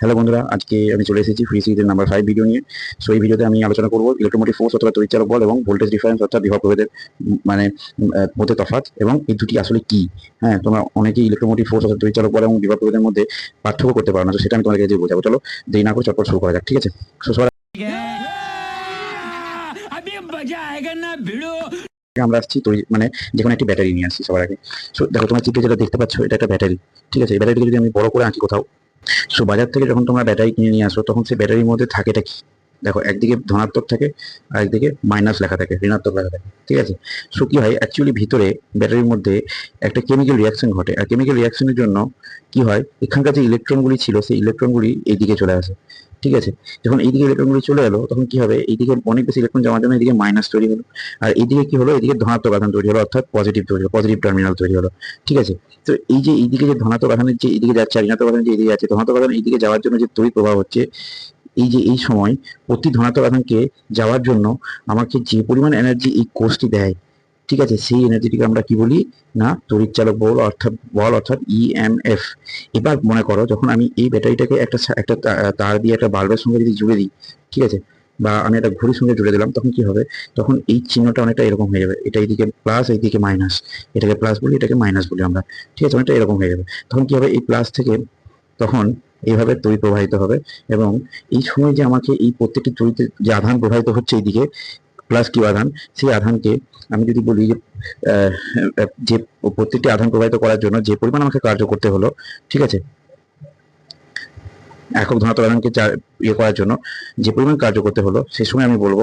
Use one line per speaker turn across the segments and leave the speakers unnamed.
Hello বন্ধুরা, আজকে আমি চলে এসেছি ফ্রি সিজের নাম্বার ফাইভ ভিডিও নিয়ে। সো এই ভিডিওতে আমি আলোচনা করব ইলেকট্রোমোটিভ ফোর্স অথবা তরিচালক বল এবং ভোল্টেজ ডিফারেন্স অর্থাৎ বিভাগ প্রভেদের মানে মধ্যে তফাৎ এবং এই দুটি আসলে কি? হ্যাঁ তোমরা অনেকেই ইলেকট্রোমোটিভ ফোর্স অর্থাৎ তরিচালক বল এবং বিভাগ প্রভেদের মধ্যে পার্থক্য করতে পারো না। তো সেটা আমি তোমাদেরকে দিয়ে বোঝাবো। চলো, দেরি না করে চটপট শুরু করা যাক, ঠিক আছে? সো সবার আমরা আসছি তৈরি মানে যে কোনো একটি ব্যাটারি নিয়ে আসছি সবার আগে। সো দেখো, তোমার চিত্রে যেটা দেখতে পাচ্ছ, এটা একটা ব্যাটারি, ঠিক আছে? এই ব্যাটারিকে যদি আমি বড় করে আঁকি কোথাও সো বাজার থেকে যখন তোমরা ব্যাটারি কিনে নিয়ে আসো, তখন সেই ব্যাটারির মধ্যে থাকেটা কি? দেখো, একদিকে ধনাত্মক থাকে আর একদিকে মাইনাস লেখা থাকে, ঋণাত্মক লেখা থাকে, ঠিক আছে? সো কি হয়? অ্যাকচুয়ালি ভিতরে ব্যাটারির মধ্যে একটা কেমিক্যাল রিয়াকশন ঘটে, আর কেমিক্যাল রিয়াকশনের জন্য কি হয়? এখানকার যে ইলেকট্রনগুলি ছিল, সেই ইলেকট্রনগুলি এইদিকে চলে আসে, ঠিক আছে? যখন এইদিকে ইলেকট্রনগুলি চলে এলো, তখন কি হবে? এইদিকে অনেক বেশি ইলেকট্রন জমার জন্য এইদিকে মাইনাস তৈরি হলো, আর এইদিকে কি হলো? এদিকে ধনাত্মক আধান তৈরি হলো, অর্থাৎ পজিটিভ তৈরি হলো পজিটিভ টার্মিনাল তৈরি হলো, ঠিক আছে? তো এই যে এইদিকে যে ধনাত্মক আধানের যে এইদিকে যাচ্ছে ঋণাত্মক আধান যে এইদিকে যাচ্ছে, ধনাত্মক আধান এইদিকে যাওয়ার জন্য যে তৈরি প্রভাব হচ্ছে এই যে এই সময় অতি ধনাত্মক আধানকে যাওয়ার জন্য আমাকে যে পরিমাণ এনার্জি এই কোর্সটি দেয়, ঠিক আছে? সেই এনার্জিটিকে আমরা কি বলি? না তড়িৎচালক বল অর্থাৎ বল অর্থাৎ ইএমএফ এবার মনে করো, যখন আমি এই ব্যাটারিটাকে একটা একটা তার দিয়ে একটা বাল্বের সঙ্গে যদি জুড়ে দিই, ঠিক আছে? বা আমি একটা ঘড়ির সঙ্গে জুড়ে দিলাম, তখন কি হবে? তখন এই চিহ্নটা অনেকটা এরকম হয়ে যাবে। এটা এইদিকে প্লাস এইদিকে মাইনাস এটাকে প্লাস বলি, এটাকে মাইনাস বলি আমরা। ঠিক আছে? অনেকটা এরকম হয়ে যাবে। তখন কি হবে? এই প্লাস থেকে তখন এইভাবে তড়িৎ প্রবাহিত হবে এবং এই সময় যে আমাকে এই প্রত্যেকটি তড়িতে যে আধান প্রবাহিত হচ্ছে এইদিকে প্লাস কিউ আধান, সেই আধানকে আমি যদি বলি যে যে প্রত্যেকটি আধান প্রবাহিত করার জন্য যে পরিমাণ আমাকে কার্য করতে হলো, ঠিক আছে? একক ধনাত্মক আধানকে ইয়ে করার জন্য যে পরিমাণ কার্য করতে হলো, সে সময় আমি বলব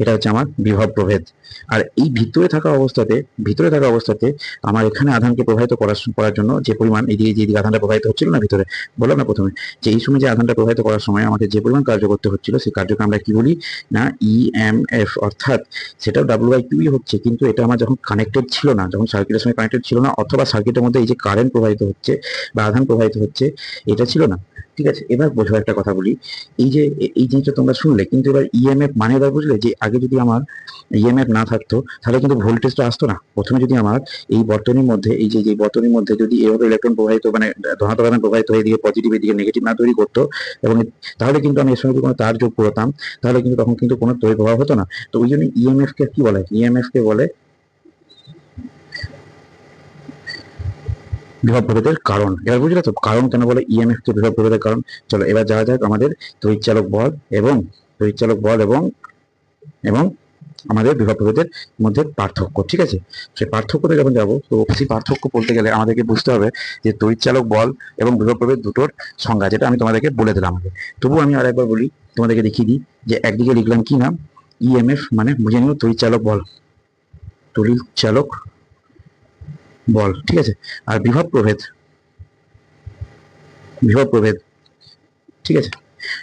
এটা হচ্ছে আমার বিভব প্রভেদ। আর এই ভিতরে থাকা অবস্থাতে, ভিতরে থাকা অবস্থাতে আমার এখানে আধানকে প্রবাহিত করার জন্য যে পরিমাণ এদিকে যে দিকে আধানটা প্রভাবিত হচ্ছিল না ভিতরে, বললাম না প্রথমে, যে এই সময় যে আধানটা প্রবাহিত করার সময় আমাকে যে পরিমাণ কার্য করতে হচ্ছিল, সেই কার্যকে আমরা কি বলি না ইএমএফ অর্থাৎ সেটা ডাব্লিউ আই কিউই হচ্ছে, কিন্তু এটা আমার যখন কানেক্টেড ছিল না, যখন সার্কিটের সঙ্গে কানেক্টেড ছিল না, অথবা সার্কিটের মধ্যে এই যে কারেন্ট প্রবাহিত হচ্ছে বা আধান প্রবাহিত হচ্ছে, এটা ছিল না। ঠিক আছে, এবার বোঝো একটা কথা বলি। এই যে, এই জিনিসটা তোমরা শুনলে, কিন্তু এবার ইএমএফ মানে এবার বুঝলে যে, আগে যদি আমার ইএমএফ না থাকতো, তাহলে কিন্তু ভোল্টেজটা আসতো না। প্রথমে যদি আমার এই বর্তনীর মধ্যে, এই যে যে বর্তনীর মধ্যে যদি এভাবে ইলেকট্রন প্রবাহিত মানে ধনাত্মক প্রবাহিত হয়ে এদিকে পজিটিভ এদিকে নেগেটিভ না তৈরি করতো, এবং তাহলে কিন্তু আমি এর সঙ্গে কোনো তার যোগ করতাম, তাহলে কিন্তু তখন কিন্তু কোনো তৈরি প্রভাব হতো না। তো ওই জন্য ইএমএফ কে কি বলে? ইএমএফ কে বলে বিভব প্রভেদের কারণ। এবার বুঝলে তো, কারণ কেন বলে ইএমএফ কে বিভব প্রভেদের কারণ? চলো, এবার যাওয়া যাক আমাদের তড়িৎচালক বল এবং তড়িৎচালক বল এবং এবং আমাদের বিভব প্রভেদের মধ্যে পার্থক্য, ঠিক আছে? সেই পার্থক্যতে যখন যাব, তো সেই পার্থক্য বলতে গেলে আমাদেরকে বুঝতে হবে যে তড়িৎচালক বল এবং বিভব প্রভেদ দুটোর সংজ্ঞা, যেটা আমি তোমাদেরকে বলে দিলাম আগে। তবু আমি আর একবার বলি, তোমাদেরকে দেখিয়ে দিই যে একদিকে লিখলাম কি নাম? ইএমএফ মানে বুঝে নিও তড়িৎচালক বল। তড়িৎচালক বল, ঠিক আছে? আর বিভব প্রভেদ। বিভব প্রভেদ। ঠিক আছে?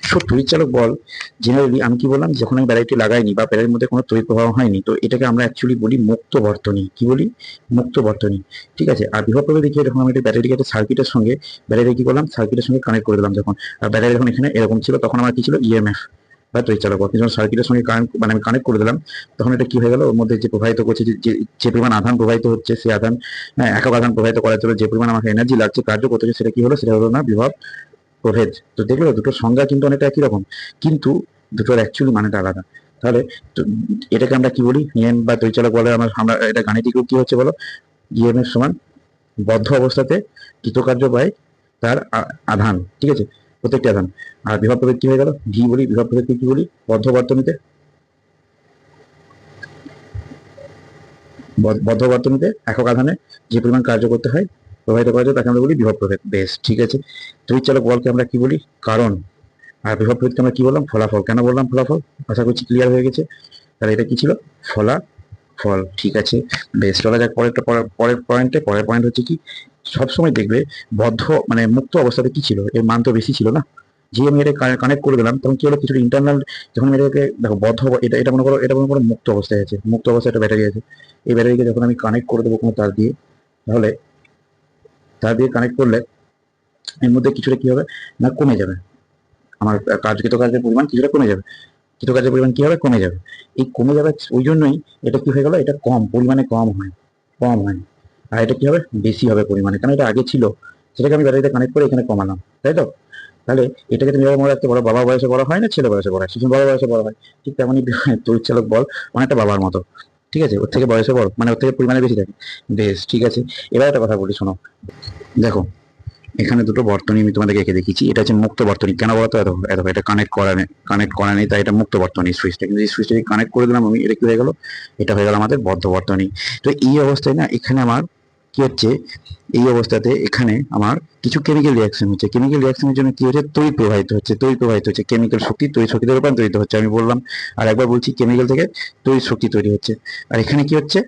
সো তড়িৎচালক বল। জেনারেলি আমি কি বললাম, যখন আমি ব্যাটারিটি লাগাইনি বা ব্যাটারির মধ্যে কোনো তড়িৎ প্রবাহ হয়নি, তো এটাকে আমরা অ্যাকচুয়ালি বলি মুক্ত বর্তনী। কি বলি? মুক্ত বর্তনী। ঠিক আছে? আর বিভব প্রভেদ দেখিয়ে যখন আমি একটা ব্যাটারিকে একটা সার্কিটের সঙ্গে ব্যাটারি কি করলাম? সার্কিটের সঙ্গে কানেক্ট করে দিলাম যখন। আর ব্যাটারি যখন এখানে এরকম ছিল, তখন আমার কি ছিল? ইএমএফ বা তড়িৎচালক বল কিন্তু যখন সার্কিটের সঙ্গে মানে আমি কানেক্ট করে দিলাম তখন এটা কি হয়ে গেল? ওর মধ্যে যে প্রবাহিত করছে যে- পরিমাণ আধান প্রবাহিত হচ্ছে সেই আধান হ্যাঁ, একক আধান প্রবাহিত করার জন্য যে পরিমাণ আমাকে এনার্জি লাগছে কার্য করতে হচ্ছে সেটা কি হলো? সেটা হলো না বিভব প্রভেদ। তো দেখল দুটো সংজ্ঞা কিন্তু অনেকটা একই রকম। কিন্তু দুটোর অ্যাকচুয়ালি মানেটা আলাদা। তাহলে এটাকে আমরা কি বলি? ইএম বা তৈচালক বলে আমরা আমরা এটা গাণিতিক রূপ কি হচ্ছে বলো? ইএম এর সমান বদ্ধ অবস্থাতে কৃতকার্য পায় তার আধান। ঠিক আছে? প্রত্যেকটি আধান। আর বিভব প্রভেদ কি হয়ে গেল? ভি বলি, বিভব প্রভেদকে কি বলি? বদ্ধ বর্তনীতে বদ্ধ- বর্তনীতে একক আধানে যে পরিমাণ কার্য করতে হয় প্রভাবিত করা যায় তাকে আমরা বলি বিভব প্রভেদ বেশ, ঠিক আছে? তুই তড়িৎচালক বলকে আমরা কি বলি? কারণ। আর বিভব প্রভেদকে আমরা কি বললাম? ফলাফল। কেন বললাম ফলাফল? আশা করছি ক্লিয়ার হয়ে গেছে। তাহলে এটা কি ছিল? ফলাফল ঠিক আছে? বেশ, চলা যাক পরেরটা, পরের- পরের পয়েন্টে পরের পয়েন্ট হচ্ছে কি, সবসময় দেখবে বদ্ধ মানে মুক্ত অবস্থাতে কি ছিল? এর মান তো বেশি ছিল না। যে আমি এটা কানেক্ট করে দিলাম, তখন কি হলো? কিছু ইন্টারনাল যখন আমি এটাকে, দেখো, বদ্ধ এটা এটা মনে করো, এটা মনে করো মুক্ত অবস্থায় আছে। মুক্ত অবস্থায় একটা ব্যাটারি আছে। এই ব্যাটারিকে যখন আমি কানেক্ট করে দেবো কোনো তার দিয়ে, তাহলে তার দিয়ে কানেক্ট করলে এর মধ্যে কিছুটা কি হবে? না, কমে যাবে। আমার কার্যকৃত কাজের পরিমাণ কিছুটা কমে যাবে। কৃত কাজের পরিমাণ কি হবে? কমে যাবে। এই কমে যাবে ওই জন্যই এটা কি হয়ে গেলো? এটা কম, পরিমাণে কম হয় কম হয়। আর এটা কি হবে? বেশি হবে পরিমাণে। কারণ এটা আগে ছিল, সেটাকে আমি ব্যাটারিতে কানেক্ট করে এখানে কমালাম, তাই তো? তাহলে এটাকে তুমি মনে রাখতে পারো, বাবা বয়সে বড় হয় না, ছেলে বয়সে বড় হয়? সেজন্য বাবা বয়সে বড় হয়। ঠিক তেমনই তড়িৎ চালক বল, অনেকটা বাবার মতো। ঠিক আছে? ওর থেকে বয়সে বড় মানে ওর থেকে পরিমাণে বেশি থাকে। বেশ, ঠিক আছে। এবার একটা কথা বলি, শোনো। দেখো এখানে দুটো বর্তনী আমি তোমাদেরকে এঁকে দেখিয়েছি। এটা হচ্ছে মুক্ত বর্তনী। কেন বলতো? এত এত, এটা কানেক্ট করা নেই কানেক্ট করা নেই, তাই এটা মুক্ত বর্তনী সুইচটা কিন্তু এই সুইচটা কানেক্ট করে দিলাম আমি, এটা কি হয়ে গেল? এটা হয়ে গেল আমাদের বদ্ধ বর্তনী। তো এই অবস্থায় না, এখানে আমার কি হচ্ছে? এই অবস্থাতে এখানে আমার কিছু কেমিক্যাল রিয়াকশন হচ্ছে। কেমিক্যাল রিয়াকশনের জন্য কি হচ্ছে? তৈরি প্রবাহিত হচ্ছে তৈরি প্রবাহিত হচ্ছে। কেমিক্যাল শক্তি তৈরি শক্তিতে রূপান্তরিত হচ্ছে। আমি বললাম, আর একবার বলছি কেমিক্যাল থেকে তৈরি শক্তি তৈরি হচ্ছে। আর এখানে কি হচ্ছে?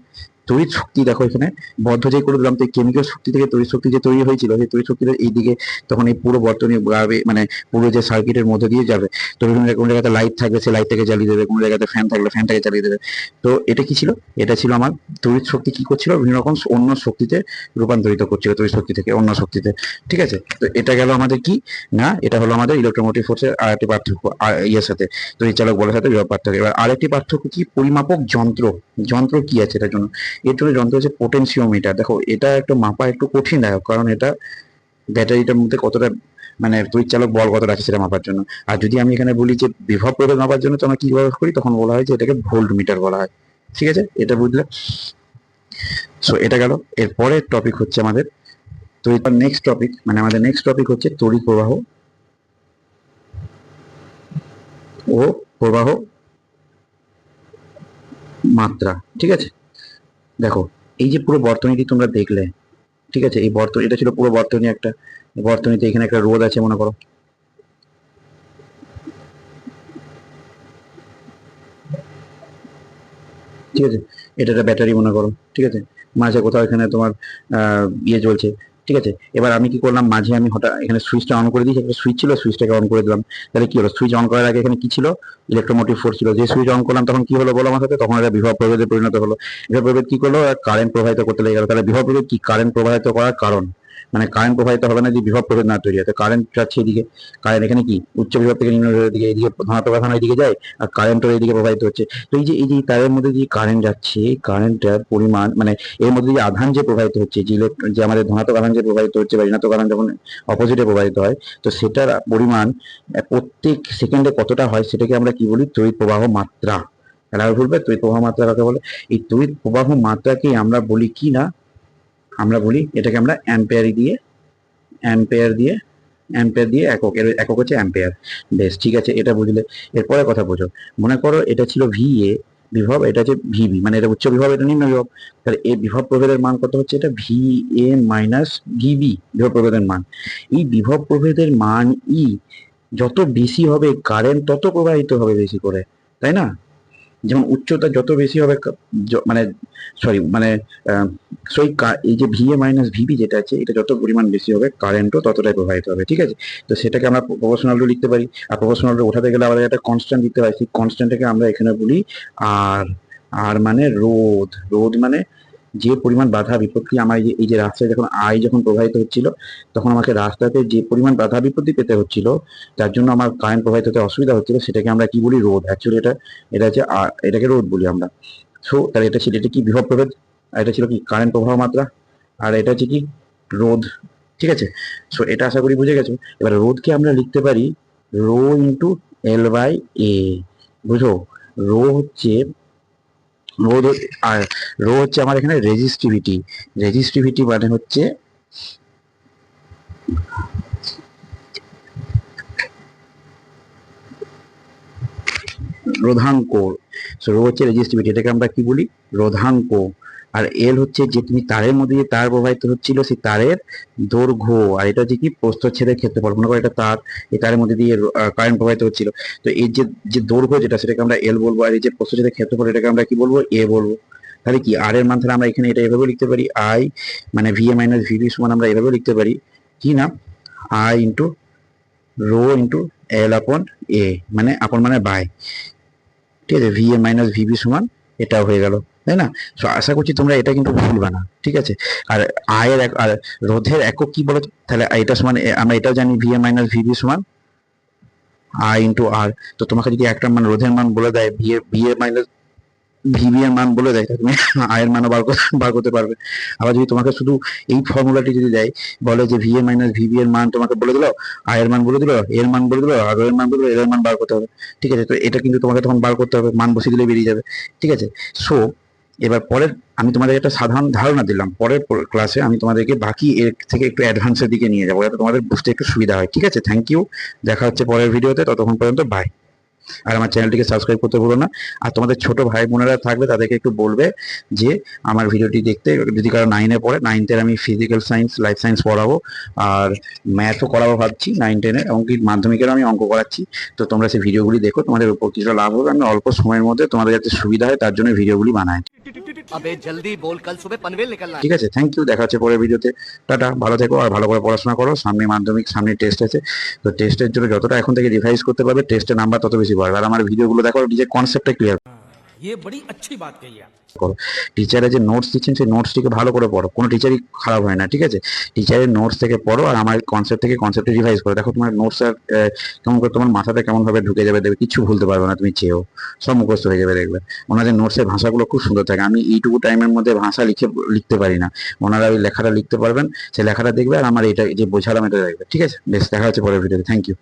তড়িৎ শক্তি দেখো এখানে, বদ্ধ যে করে দিলাম তো কেমিক্যাল শক্তি থেকে তড়িৎ শক্তি যে তৈরি হয়েছিল, সেই তড়িৎ শক্তিটা এইদিকে তখন এই পুরো বর্তনী যাবে মানে পুরো যে সার্কিটের মধ্যে দিয়ে যাবে। তো বিভিন্ন কোনো জায়গাতে লাইট থাকবে, সেই লাইটটাকে জ্বালিয়ে দেবে, কোনো জায়গাতে ফ্যান থাকলে ফ্যানটাকে জ্বালিয়ে দেবে। তো এটা কি ছিল? এটা ছিল আমার তড়িৎ শক্তি কি করছিল? বিভিন্ন রকম অন্য শক্তিতে রূপান্তরিত করছিল তড়িৎ শক্তি থেকে, অন্য শক্তিতে। ঠিক আছে? তো এটা গেল আমাদের কি? না, এটা হলো আমাদের ইলেকট্রোমোটিভ ফোর্সের আরেকটি পার্থক্য ইয়ের সাথে তড়িৎ চালক বলের সাথে পার্থক্য। এবার আরেকটি পার্থক্য কি? পরিমাপক যন্ত্র যন্ত্র কি আছে এটার জন্য? এর জন্য যন্ত্র হচ্ছে পোটেনশিওমিটার দেখো, এটা একটু মাপা একটু কঠিনদায়ক কারণ এটা ব্যাটারিটার মধ্যে কতটা মানে তড়িৎ চালক বল কতটা আছে সেটা মাপার জন্য। আর যদি আমি এখানে বলি যে বিভব প্রভেদ মাপার জন্য, তো আমরা কি ব্যবহার করি? তখন বলা হয় যে এটাকে ভোল্ট মিটার বলা হয়। ঠিক আছে? এটা বুঝলে? সো এটা গেল। এর পরের টপিক হচ্ছে আমাদের তড়িৎ নেক্সট টপিক মানে আমাদের নেক্সট টপিক হচ্ছে তড়িৎ প্রবাহ ও প্রবাহ মাত্রা। ঠিক আছে? দেখো, এই যে পুরো বর্তনীটি তোমরা দেখলে, ঠিক আছে? এই বর্তনী, এটা ছিল পুরো বর্তনী একটা বর্তনীতে এখানে একটা রোদ আছে, মনে করো। ঠিক আছে? এটা একটা ব্যাটারি, মনে করো, ঠিক আছে? মাঝে কোথাও এখানে তোমার ইয়ে চলছে। ঠিক আছে? এবার আমি কি করলাম? মাঝে আমি হঠাৎ এখানে সুইচটা অন করে দিয়েছি একটা সুইচ ছিল সুইচটাকে অন করে দিলাম। তাহলে কি হলো? সুইচ অন করার আগে এখানে কি ছিল? ইলেকট্রোমোটিভ ফোর্স ছিল। যে সুইচ অন করলাম, তখন কি হলো বলো আমার সাথে? তখন একটা বিভব প্রভেদে পরিণত হলো। বিভব প্রভেদ কি করল? কারেন্ট প্রবাহিত করতে লেগে গেল। তাহলে বিভব প্রভেদ কি? কারেন্ট প্রবাহিত করার কারণ। মানে কারেন্ট প্রবাহিত হবে না যে বিভব প্রভেদ না তৈরি হয়। কারেন্ট যাচ্ছে এদিকে। কারেন্ট এখানে কি? উচ্চ বিভব থেকে নিম্ন এদিকে ধনাত্মক আধান এদিকে যায়, আর কারেন্টও এদিকে প্রবাহিত হচ্ছে। তো এই যে এই যে তারের মধ্যে যে কারেন্ট যাচ্ছে কারেন্টের পরিমাণ মানে এর মধ্যে যে আধান যে প্রবাহিত হচ্ছে, যে ইলেকট্রন যে আমাদের ধনাত্মক আধান যে প্রবাহিত হচ্ছে বা ঋণাত্মক আধান যখন অপোজিটে প্রবাহিত হয়, তো সেটার পরিমাণ প্রত্যেক সেকেন্ডে কতটা হয়, সেটাকে আমরা কি বলি? তড়িৎ প্রবাহ মাত্রা। খেলা ভুলবে? তড়িৎ প্রবাহ মাত্রা কাকে বলে? এই তড়িৎ প্রবাহ মাত্রাকে আমরা বলি কি না? আমরা বলি, এটাকে আমরা অ্যাম্পেয়ারি দিয়ে অ্যাম্পেয়ার দিয়ে অ্যাম্পেয়ার দিয়ে একক, এর একক হচ্ছে অ্যাম্পেয়ার বেশ, ঠিক আছে, এটা বুঝলে। এরপরে কথা বোঝো। মনে করো এটা ছিল ভি এ বিভব এটা হচ্ছে ভিবি মানে এটা উচ্চ বিভব, এটা নিম্ন বিভব। তাহলে এই বিভব প্রভেদের মান কত হচ্ছে? এটা ভি এ মাইনাস ভিবি বিভব প্রভেদের মান। এই বিভব প্রভেদের মান ই যত বেশি হবে কারেন্ট তত প্রবাহিত হবে বেশি করে, তাই না? যেমন উচ্চতা যত বেশি হবে মানে সরি মানে সই এই যে ভিএ মাইনাস ভিবি যেটা আছে, এটা যত পরিমাণ বেশি হবে কারেন্টও ততটাই প্রবাহিত হবে, ঠিক আছে? তো সেটাকে আমরা প্রফেশনাল লিখতে পারি। আর প্রফেশনাল ওঠাতে গেলে আমাদের একটা কনস্ট্যান্ট দিতে হয়। সেই কনস্ট্যান্টটাকে আমরা এখানে বলি আর আর মানে রোদ রোদ মানে যে পরিমাণ বাধা বিপত্তি আমার এই যে- রাস্তায় যখন আই যখন প্রবাহিত হচ্ছিল, তখন আমাকে রাস্তাতে যে পরিমাণ বাধা বিপত্তি পেতে হচ্ছিল, তার জন্য আমার কারেন্ট প্রবাহিত হতে অসুবিধা হচ্ছিল, সেটাকে আমরা কি বলি রোধ অ্যাকচুয়ালি এটা এটা হচ্ছে এটাকে রোধ বলি আমরা। সো তাহলে এটা ছিল, এটা কি বিভব প্রভেদ? আর এটা ছিল কি কারেন্ট প্রবাহ মাত্রা? আর এটা হচ্ছে কি রোধ ঠিক আছে? সো এটা আশা করি বুঝে গেছো। এবার রোধকে আমরা লিখতে পারি, rho into L by A বুঝো? রো হচ্ছে রোধ আর রো হচ্ছে আমার এখানে রেজিস্টিভিটি। রেজিস্টিভিটি মানে হচ্ছে রোধাঙ্ক। রো হচ্ছে রেজিস্টিভিটি, এটাকে আমরা কি বলি? রোধাঙ্ক। আর এল হচ্ছে যে তুমি তারের মধ্যে যে তার প্রবাহিত হচ্ছিল, সেই তারের দৈর্ঘ্য। আর এটা হচ্ছে কি? প্রস্থচ্ছেদের ক্ষেত্রফল। মনে করো এটা তার, এই তারের মধ্যে দিয়ে কারেন্ট প্রবাহিত হচ্ছিল। তো এই যে যে দৈর্ঘ্য যেটা, সেটাকে আমরা এল বলব। আর এই যে প্রস্থচ্ছেদের ক্ষেত্রফল, এটাকে আমরা কি বলব? এ বলব। তাহলে কি? আর এর মান তাহলে আমরা এখানে এটা এভাবে লিখতে পারি। আই মানে ভি এ মাইনাস ভিভি সমান আমরা এভাবে লিখতে পারি। কি না? I into rho into L upon A মানে আপন মানে বাই ঠিক আছে? ভি এ মাইনাস ভিবি সমান এটাও হয়ে গেল। তাই না? তো আশা করছি তোমরা এটা কিন্তু ভুলবে না, ঠিক আছে? আর আয়ের আর রোধের একক কি বলো তাহলে এটা সমান আমরা এটাও জানি V A minus V B সমান আই ইন্টু আর তো তোমাকে যদি একটা মান, রোধের মান বলে দেয় V A V A minus V B এর মান বলে দেয় তুমি আয়ের মানও বার বার করতে পারবে। আবার যদি তোমাকে শুধু এই ফর্মুলাটি যদি দেয়, বলে যে ভি মাইনাস ভিবি এর মান তোমাকে বলে দিলো, আয়ের মান বলে দিলো, এর মান বলে দিলো, আর এর মান বলে দিলো, এর মান বার করতে হবে, ঠিক আছে? তো এটা কিন্তু তোমাকে তখন বার করতে হবে, মান বসিয়ে দিলে বেরিয়ে যাবে, ঠিক আছে? সো এবার পরের, আমি তোমাদের একটা সাধারণ ধারণা দিলাম। পরের ক্লাসে আমি তোমাদেরকে বাকি এর থেকে একটু অ্যাডভান্সের দিকে নিয়ে যাব। যাতে তোমাদের বুঝতে একটু সুবিধা হয়। ঠিক আছে? থ্যাংক ইউ দেখা হচ্ছে পরের ভিডিওতে ততক্ষণ পর্যন্ত বাই আর আমার চ্যানেলটিকে সাবস্ক্রাইব করতে ভুলো না। আর তোমাদের ছোট ভাই বোনেরা থাকবে, তাদেরকে একটু বলবে যে, আমার ভিডিওটি দেখতে যদি কারও নাইনে পড়ে নাইন টেন আমি ফিজিক্যাল সায়েন্স লাইফ সায়েন্স পড়াবো। আর ম্যাথও করাবো ভাবছি নাইন টেনের এমনকি মাধ্যমিকেরও আমি অঙ্ক করাচ্ছি। তো তোমরা সেই ভিডিওগুলি দেখো, তোমাদের উপর কিছুটা লাভ হবে। আমি অল্প সময়ের মধ্যে তোমাদের যাতে সুবিধা হয়, তার জন্য ভিডিওগুলি বানাই।
अबे जल्दी बोल कल सुबह पनवेल निकलना है
ঠিক আছে থ্যাংক ইউ দেখা হচ্ছে পরের ভিডিওতে টাটা ভালো থেকো আর ভালো করে পড়াশোনা করো সামনে মাধ্যমিক সামনে টেস্ট আছে তো টেস্টের জন্য যতটা এখন থেকে রিভাইজ করতে পারবে টেস্টের নাম্বার তত বেশি পারবে আর আমার ভিডিওগুলো দেখো নিজের কনসেপ্টটা ক্লিয়ার
ये बड़ी अच्छी बात कही आप
করো। টিচারে যে নোটস দিচ্ছেন, সেই নোটসটিকে ভালো করে পড়ো। কোনো টিচারই খারাপ হয় না, ঠিক আছে? টিচারের নোটস থেকে পড়ো আর আমার কনসেপ্ট থেকে কনসেপ্টে রিভাইজ করো। দেখো তোমার নোটস আর কেমন করে তোমার মাথাতে কেমন ভাবে ঢুকে যাবে দেখবে কিছু ভুলতে পারবে না তুমি চেয়েও। সব মুখস্থ হয়ে যাবে দেখবে। ওনাদের নোটসের ভাষাগুলো খুব সুন্দর থাকে। আমি এইটুকু টাইমের মধ্যে ভাষা লিখে, লিখতে পারি না। ওনারা ওই লেখাটা লিখতে পারবেন সেই লেখাটা দেখবে আর আমার এটা যে বোঝালাম এটা দেখবে, ঠিক আছে? বেশ, দেখা হচ্ছে পরের ভিডিওতে থ্যাংক ইউ